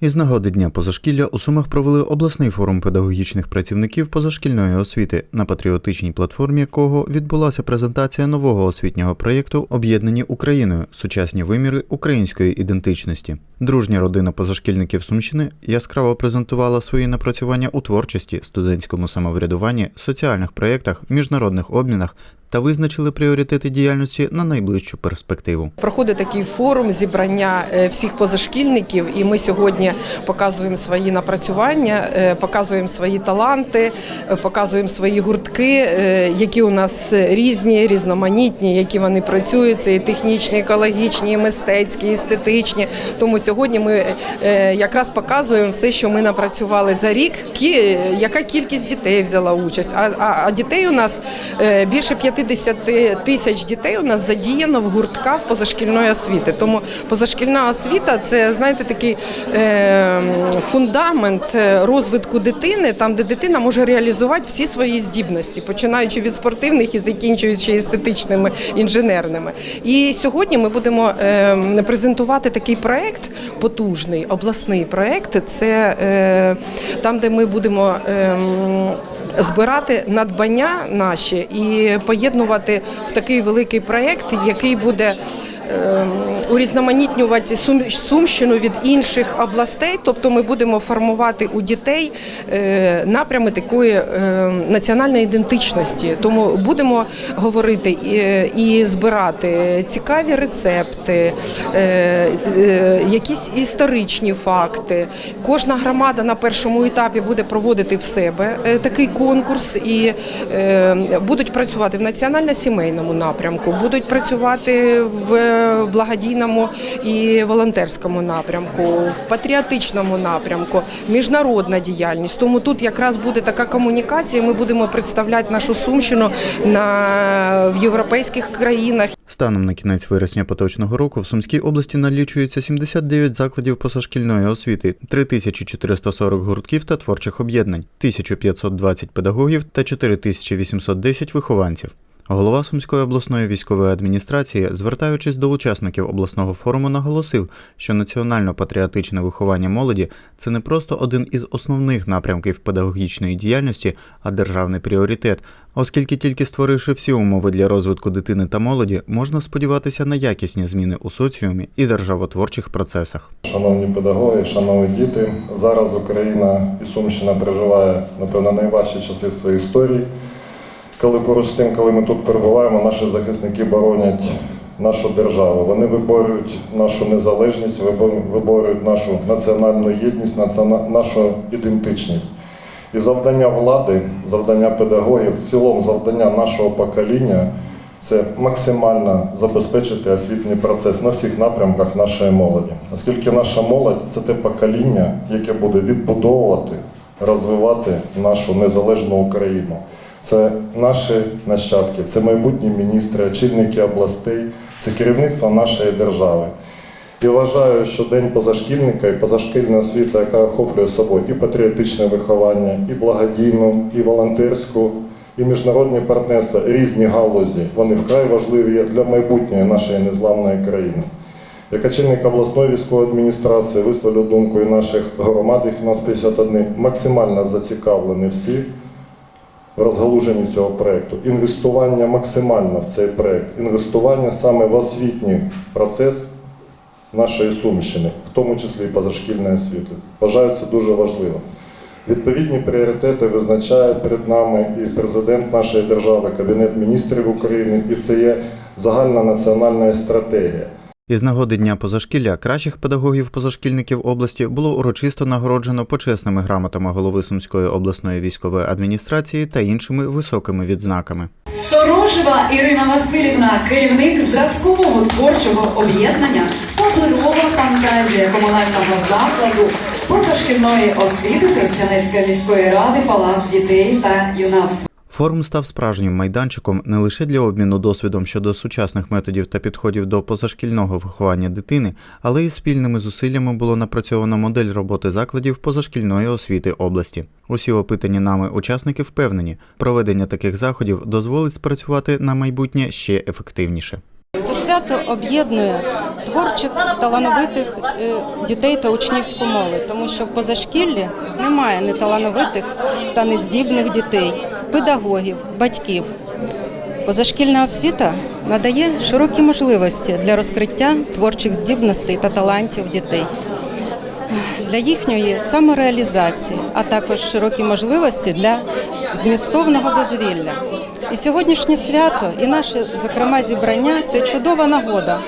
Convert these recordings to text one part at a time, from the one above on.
Із нагоди Дня позашкілля у Сумах провели обласний форум педагогічних працівників позашкільної освіти, на патріотичній платформі якого відбулася презентація нового освітнього проєкту Об'єднані Україною сучасні виміри української ідентичності. Дружня родина позашкільників Сумщини яскраво презентувала свої напрацювання у творчості, студентському самоврядуванні, соціальних проєктах, міжнародних обмінах та визначили пріоритети діяльності на найближчу перспективу. Проходить такий форум зібрання е, всіх позашкільників, і ми сьогодні показуємо свої напрацювання, е, показуємо свої таланти, е, показуємо свої гуртки, які у нас різні, різноманітні, які вони працюють. Це і технічні, екологічні, і мистецькі, і естетичні. Тому сьогодні ми якраз показуємо все, що ми напрацювали за рік, яка кількість дітей взяла участь. А, дітей у нас більше 50 тисяч дітей у нас задіяно в гуртках позашкільної освіти. Тому позашкільна освіта це знаєте такий е, фундамент е, розвитку дитини, там де дитина може реалізувати всі свої здібності, починаючи від спортивних і закінчуючи естетичними інженерними. І сьогодні ми будемо е, презентувати такий проект потужний, обласний проект. Це там, де ми будемо. Збирати надбання наші і поєднувати в такий великий проєкт, який буде урізноманітнювати Сум- Сумщину від інших областей. Тобто ми будемо формувати у дітей е, напрями такої е, національної ідентичності. Тому будемо говорити і, і збирати цікаві рецепти, е, е, якісь історичні факти. Кожна громада на першому етапі буде проводити в себе е, такий конкурс і е, будуть працювати в національно-сімейному напрямку, будуть працювати в благодійному і волонтерському напрямку, в патріотичному напрямку, міжнародна діяльність. Тому тут якраз буде така комунікація. Ми будемо представляти нашу сумщину на в європейських країнах. Станом на кінець вересня поточного року в Сумській області налічується 79 закладів позашкільної освіти, 3440 гуртків та творчих об'єднань, 1520 педагогів та 4810 вихованців. Голова Сумської обласної військової адміністрації, звертаючись до учасників обласного форуму, наголосив, що національно-патріотичне виховання молоді це не просто один із основних напрямків педагогічної діяльності, а державний пріоритет, оскільки тільки створивши всі умови для розвитку дитини та молоді, можна сподіватися на якісні зміни у соціумі і державотворчих процесах. Шановні педагоги, шановні діти, зараз Україна і Сумщина переживає, напевно, найважчі часи в своїй історії. Коли поруч з тим, коли ми тут перебуваємо, наші захисники боронять нашу державу. Вони виборюють нашу незалежність, виборюють нашу національну єдність, нашу ідентичність. І завдання влади, завдання педагогів, в цілому завдання нашого покоління це максимально забезпечити освітній процес на всіх напрямках нашої молоді. Оскільки наша молодь це те покоління, яке буде відбудовувати, розвивати нашу незалежну Україну. Це наші нащадки, це майбутні міністри, очільники областей, це керівництво нашої держави. І вважаю, що День позашкільника і позашкільна освіта, яка охоплює собою і патріотичне виховання, і благодійну, і волонтерську, і міжнародні партнерства, різні галузі, вони вкрай важливі для майбутньої нашої незламної країни. Як очільник обласної військової адміністрації висловлю думку і наших громад, їх у нас 51, максимально зацікавлені всі розгалуженні цього проєкту. Інвестування максимально в цей проєкт, інвестування саме в освітній процес нашої Сумщини, в тому числі і позашкільної освіти. Вважаю це дуже важливо. Відповідні пріоритети визначає перед нами і президент нашої держави, Кабінет міністрів України, і це є загальна національна стратегія. Із нагоди Дня позашкілля кращих педагогів-позашкільників області було урочисто нагороджено почесними грамотами голови Сумської обласної військової адміністрації та іншими високими відзнаками. Сторожева Ірина Васильівна, керівник зразкового творчого об'єднання Паперова фантазія комунального закладу позашкільної освіти Тростянецької міської ради Палац дітей та юнацтва. Форум став справжнім майданчиком не лише для обміну досвідом щодо сучасних методів та підходів до позашкільного виховання дитини, але й спільними зусиллями було напрацьовано модель роботи закладів позашкільної освіти області. Усі опитані нами учасники впевнені, проведення таких заходів дозволить спрацювати на майбутнє ще ефективніше. Це свято об'єднує творчих талановитих е, дітей та учнівську молодь, тому що в позашкіллі немає неталановитих та нездібних дітей, педагогів, батьків. Позашкільна освіта надає широкі можливості для розкриття творчих здібностей та талантів дітей для їхньої самореалізації, а також широкі можливості для змістовного дозвілля. І сьогоднішнє свято, і наше, зокрема, зібрання це чудова нагода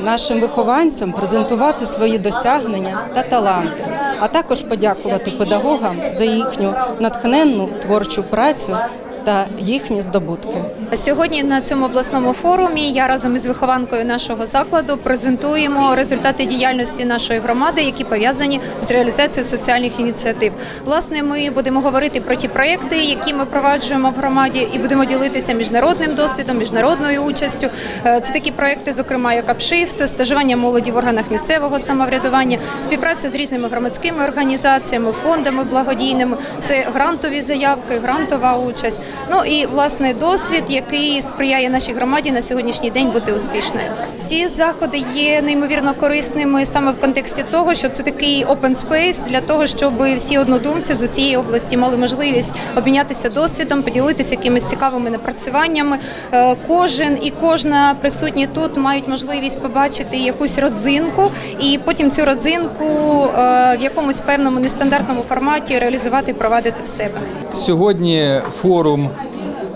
нашим вихованцям презентувати свої досягнення та таланти, а також подякувати педагогам за їхню натхненну творчу працю та їхні здобутки. Сьогодні на цьому обласному форумі я разом із вихованкою нашого закладу презентуємо результати діяльності нашої громади, які пов'язані з реалізацією соціальних ініціатив. Власне, ми будемо говорити про ті проекти, які ми проваджуємо в громаді, і будемо ділитися міжнародним досвідом, міжнародною участю. Е, Це такі проекти, зокрема як «Апшифт», стажування молоді в органах місцевого самоврядування, співпраця з різними громадськими організаціями, фондами благодійними. Це грантові заявки, грантова участь. Ну і власне досвід, який сприяє нашій громаді на сьогоднішній день бути успішною. Ці заходи є неймовірно корисними саме в контексті того, що це такий open space для того, щоб всі однодумці з усієї області мали можливість обмінятися досвідом, поділитися якимись цікавими напрацюваннями. Е, Кожен і кожна присутні тут мають можливість побачити якусь родзинку, і потім цю родзинку е, в якомусь певному нестандартному форматі реалізувати і провадити в себе. Сьогодні форум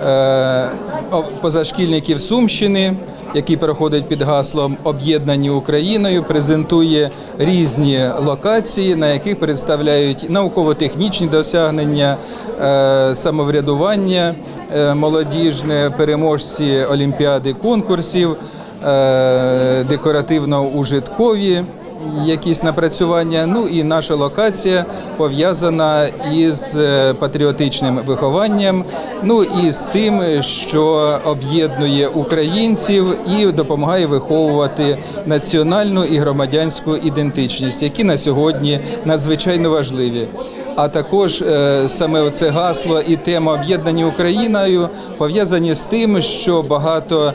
е, позашкільників Сумщини, який проходить під гаслом Об'єднані Україною, презентує різні локації, на яких представляють науково-технічні досягнення, е, самоврядування е, молодіжне, переможці олімпіади конкурсів, декоративно-ужиткові якісь напрацювання. Ну і наша локація пов'язана із е, патріотичним вихованням, ну і з тим, що об'єднує українців і допомагає виховувати національну і громадянську ідентичність, які на сьогодні надзвичайно важливі. А також е, саме оце гасло і тема об'єднані Україною пов'язані з тим, що багато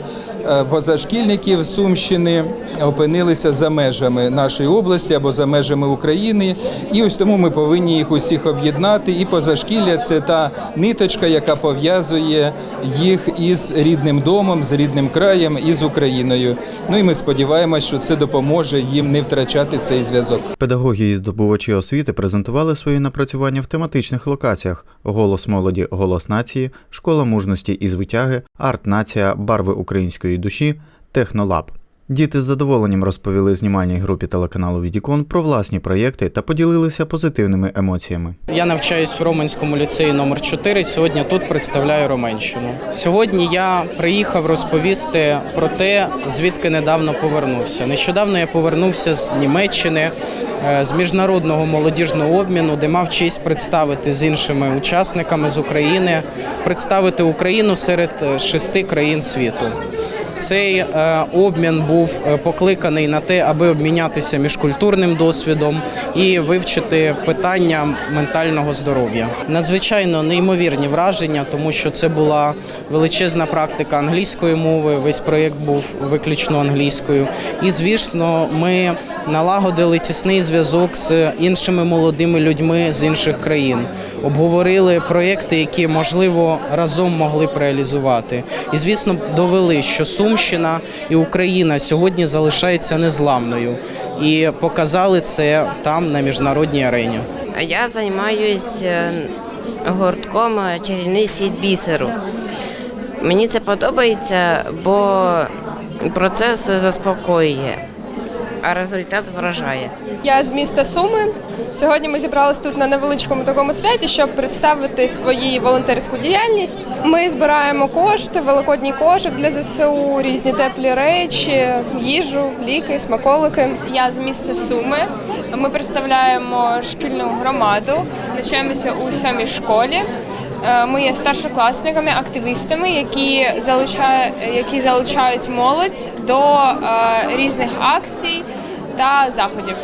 е, позашкільників Сумщини опинилися за межами нашої області або за межами України. І ось тому ми повинні їх усіх об'єднати. І позашкілля це та ниточка, яка пов'язує їх із рідним домом, з рідним краєм і з Україною. Ну і ми сподіваємося, що це допоможе їм не втрачати цей зв'язок. Педагоги і здобувачі освіти презентували свої напрацювання в тематичних локаціях: голос молоді, голос нації, школа мужності і звитяги, арт нація, барви української душі, технолаб. Діти з задоволенням розповіли знімальній групі телеканалу Відікон про власні проєкти та поділилися позитивними емоціями. Я навчаюсь в Роменському ліцеї номер 4 Сьогодні тут представляю Роменщину. Сьогодні я приїхав розповісти про те, звідки недавно повернувся. Нещодавно я повернувся з Німеччини е, з міжнародного молодіжного обміну, де мав честь представити з іншими учасниками з України, представити Україну серед е, шести країн світу. Цей е, обмін був е, покликаний на те, аби обмінятися міжкультурним досвідом і вивчити питання ментального здоров'я. Надзвичайно неймовірні враження, тому що це була величезна практика англійської мови. Весь проєкт був виключно англійською. І звісно, ми налагодили тісний зв'язок з іншими молодими людьми з інших країн. Обговорили проєкти, які можливо разом могли б реалізувати. І звісно, довели, що Сумщина і Україна сьогодні залишається незламною, і показали це там на міжнародній арені. Я займаюсь е, гуртком е, Чарівний світ бісеру. Мені це подобається, бо процес заспокоює, а результат вражає. Я з міста Суми. Сьогодні ми зібралися тут на невеличкому такому святі, щоб представити свою волонтерську діяльність. Ми збираємо кошти, великодній кошик для ЗСУ, різні теплі речі, їжу, ліки, смаколики. Я з міста Суми. Ми представляємо шкільну громаду, навчаємося у сьомій школі. Е, Ми є старшокласниками, активістами, які залучають, які залучають молодь до е, різних акцій та заходів.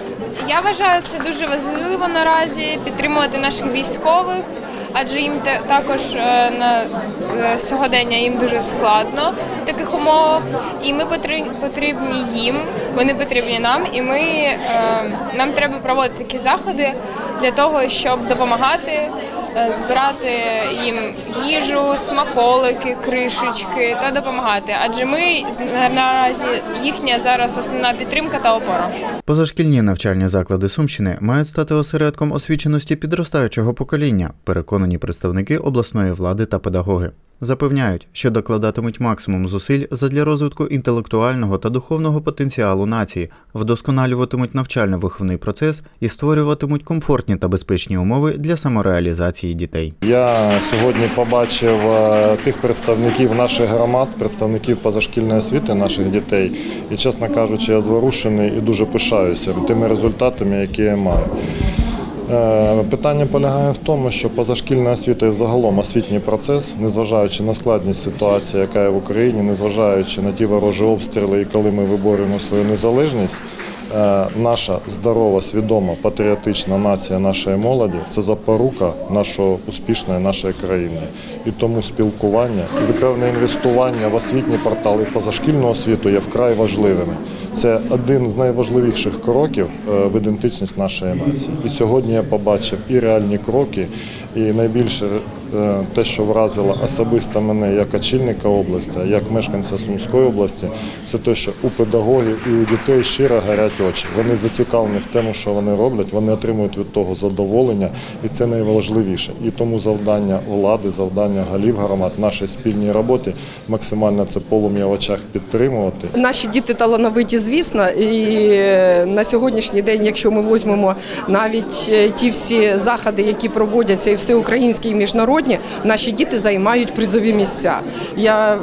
Я вважаю це дуже важливо наразі підтримувати наших військових, адже їм також е, на сьогодення їм дуже складно в таких умовах. І ми потрібні їм, вони потрібні нам, і ми нам треба проводити такі заходи для того, щоб допомагати. Е, Збирати їм їжу, смаколики, кришечки та допомагати, адже ми наразі їхня зараз основна підтримка та опора. Позашкільні навчальні заклади Сумщини мають стати осередком освіченості підростаючого покоління, переконані представники обласної влади та педагоги. Запевняють, що докладатимуть максимум зусиль задля розвитку інтелектуального та духовного потенціалу нації, вдосконалюватимуть навчально-виховний процес і створюватимуть комфортні та безпечні умови для самореалізації дітей. Я сьогодні побачив е, тих представників наших громад, представників позашкільної освіти наших дітей. І, чесно кажучи, я зворушений і дуже пишаюся тими результатами, які я маю. Е, Питання полягає в тому, що позашкільна освіта і взагалом освітній процес, незважаючи на складність ситуації, яка є в Україні, незважаючи на ті ворожі обстріли, і коли ми виборюємо свою незалежність, наша здорова, свідома, патріотична нація нашої молоді це запорука нашого успішної нашої країни. І тому спілкування і певне інвестування в освітні портали позашкільну освіту є вкрай важливими. Це один з найважливіших кроків е, в ідентичність нашої нації. І сьогодні я побачив і реальні кроки, і найбільше е, те, що вразило особисто мене як очільника області, як мешканця Сумської області, це те, що у педагогів і у дітей щиро горять очі. Вони зацікавлені в тому, що вони роблять, вони отримують від того задоволення, і це найважливіше. І тому завдання влади, завдання голів громад, нашій спільній роботі максимально це полум'я в очах підтримувати. Наші діти талановиті, звісно, і е, на сьогоднішній день, якщо ми візьмемо навіть е, ті всі заходи, які проводяться, і всеукраїнські, і міжнародні, наші діти займають призові місця. Я е,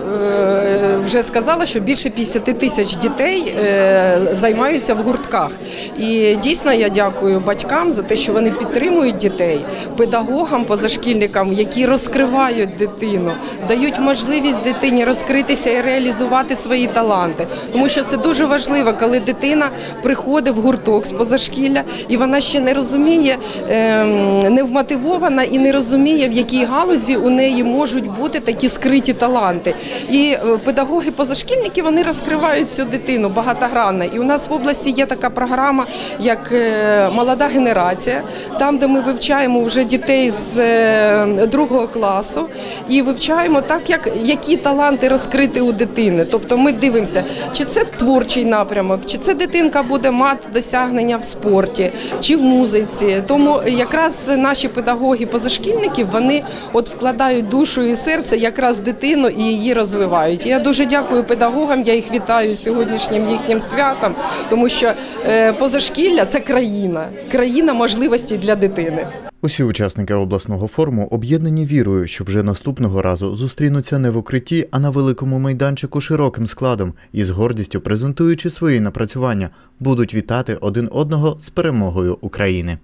вже сказала, що більше 50 тисяч дітей е, займаються в гуртках. І дійсно я дякую батькам за те, що вони підтримують дітей, педагогам, позашкільникам, які розкривають дитину, дають можливість дитині розкритися і реалізувати свої таланти. Тому що це дуже важливо, коли дитина приходить в гурток з позашкілля, і вона ще не розуміє, ем, не вмотивована і не розуміє, в якій галузі у неї можуть бути такі скриті таланти. І е, педагоги позашкільники вони розкривають цю дитину багатогранно. І у нас в області є така програма, як е, молода генерація, там, де ми вивчаємо вже дітей з е, другого класу і вивчаємо так, як які таланти розкрити у дитини. Тобто ми дивимося, чи це творчий напрямок, чи це дитинка буде мати досягнення в спорті, чи в музиці. Тому якраз наші педагоги позашкільників вони от вкладають душу і серце якраз дитину і її розвивають. Я дуже дякую педагогам. Я їх вітаю сьогоднішнім їхнім святом, тому що е, позашкілля це країна, країна можливостей для дитини. Усі учасники обласного форуму об'єднані вірою, що вже наступного разу зустрінуться не в укритті, а на великому майданчику широким складом і з гордістю презентуючи свої напрацювання, будуть вітати один одного з перемогою України.